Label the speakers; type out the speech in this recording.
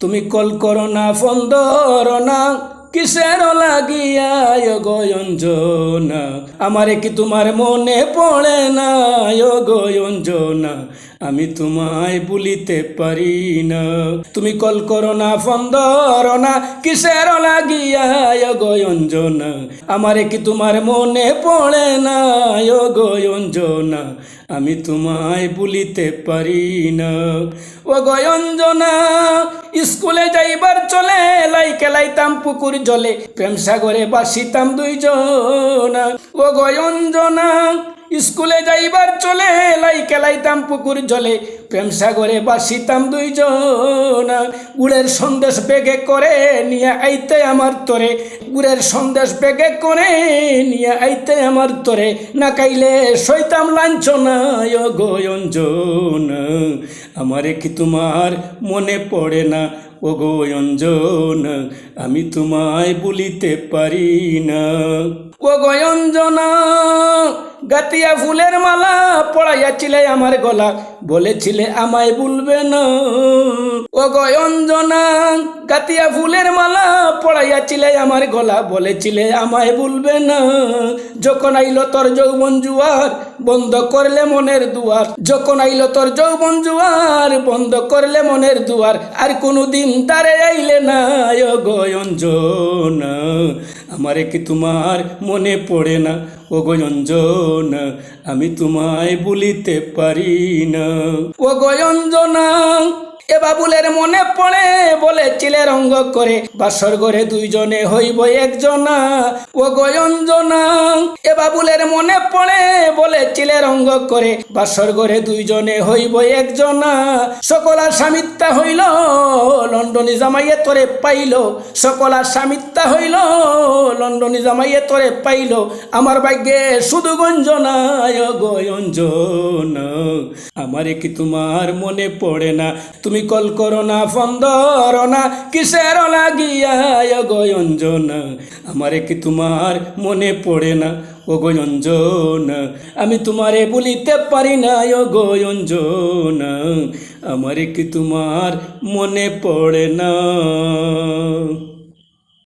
Speaker 1: তুমি কল করো না, ফোন ধরো না, কিসের লাগিয়া গয়ঞ্জনা আমারে কি তোমার মনে পড়ে না? গয়ঞ্জনা আমি তোমায় ভুলিতে পারি না। তুমি কল করো না ফোন ধরো না, কিসের লাগিয়া গয়ঞ্জনা আমারে কি তোমার মনে পড়ে না গয়ঞ্জনা আমি তোমায় ভুলিতে পারি না। ও গয়ঞ্জনা স্কুলে যাইবার চলে লাই কেলাইতাম পুকুর জলে, প্রেম সাগরে বাসিতাম দুইজন। ও গয়ঞ্জনা স্কুলে যাইবার চলে, লাই কেলাইতাম পুকুর জলে। প্রেম সাগরে বাসিতাম দুইজন। গুড়ের সন্দেশ বেগে করে নিয়ে আইতে আমার তরে। গুড়ের সন্দেশ বেগে করে নিয়ে আইতে আমার তরে। না কাইলে সইতাম লাঞ্ছনা ও গয়ঞ্জন আমারে কি তোমার মনে পড়ে না? ও গয়ঞ্জন আমি তোমায় বলিতে পারি না। ও গয়ঞ্জনা গাতিয়া ফুলের মালা পড়াইয়াছিলে আমার গলা, বলেছিলে আমায় বলবে না। ও গয়ঞ্জনা গাতিয়া ফুলের মালা পড়াইয়াছিলে আমার গলা, বলেছিলে আমায় বলবে না। যখন আইলো তোর যৌবন জুয়ার, বন্ধ করলে মনের দুয়ার। যখন আইলো তোর যৌবন জুয়ার, বন্ধ করলে মনের দুয়ার। আর কোনোদিন তারে আইলে না ও গয়ঞ্জনা আমারে কি তোমার মনে পড়ে না? ও গয়ঞ্জনা আমি তোমায় বলিতে পারি না। ও গয়ঞ্জনা এ বাবুলের মনে পড়ে বলে বলেছিলে রঙ্গ করে বাসর ঘরে দুইজনে হইব একজনা। ও গয়ঞ্জনা এ বাবুলের মনে পড়ে বলে বলেছিলে রঙ্গ করে বাসর ঘরে দুইজনে হইব একজনা। সকলার স্বামিত্তা হইল লন্ডনী জামাইয়ে তোরে পাইল সকলার স্বামিত্তা হইল। লন্ডনী জামাইয়ে তোরে পাইল, আমার ভাগ্যে শুধু গঞ্জনা গয়ঞ্জনা আমারে কি তোমার মনে পড়ে না? তুমি কল করো না, ফোন ধরো না, কিসের লাগিয়া গয়ঞ্জনা আমারে কি তোমার মনে পড়ে না? ও গোয়ঞ্জন আমি তোমারে বলিতে পারি না ও গোয়ঞ্জন আমার কি তোমার মনে পড়ে না?